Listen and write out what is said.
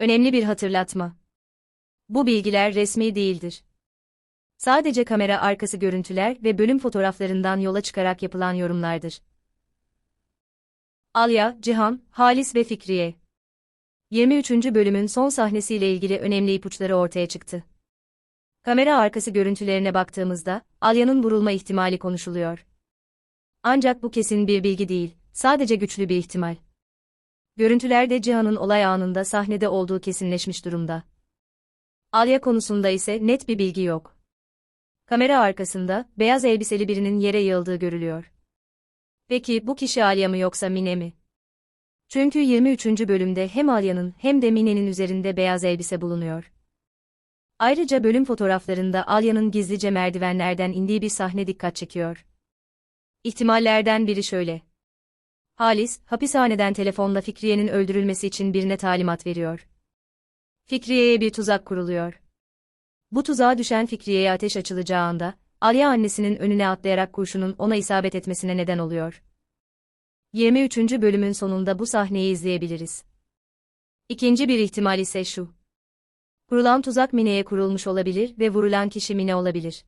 Önemli bir hatırlatma. Bu bilgiler resmi değildir. Sadece kamera arkası görüntüler ve bölüm fotoğraflarından yola çıkarak yapılan yorumlardır. Alya, Cihan, Halis ve Fikriye. 23. bölümün son sahnesiyle ilgili önemli ipuçları ortaya çıktı. Kamera arkası görüntülerine baktığımızda, Alya'nın vurulma ihtimali konuşuluyor. Ancak bu kesin bir bilgi değil, sadece güçlü bir ihtimal. Görüntülerde Cihan'ın olay anında sahnede olduğu kesinleşmiş durumda. Alya konusunda ise net bir bilgi yok. Kamera arkasında, beyaz elbiseli birinin yere yığıldığı görülüyor. Peki bu kişi Alya mı yoksa Mine mi? Çünkü 23. bölümde hem Alya'nın hem de Mine'nin üzerinde beyaz elbise bulunuyor. Ayrıca bölüm fotoğraflarında Alya'nın gizlice merdivenlerden indiği bir sahne dikkat çekiyor. İhtimallerden biri şöyle. Halis, hapishaneden telefonla Fikriye'nin öldürülmesi için birine talimat veriyor. Fikriye'ye bir tuzak kuruluyor. Bu tuzağa düşen Fikriye'ye ateş açılacağı anda, Alya annesinin önüne atlayarak kurşunun ona isabet etmesine neden oluyor. 23. bölümün sonunda bu sahneyi izleyebiliriz. İkinci bir ihtimal ise şu. Kurulan tuzak Mine'ye kurulmuş olabilir ve vurulan kişi Mine olabilir.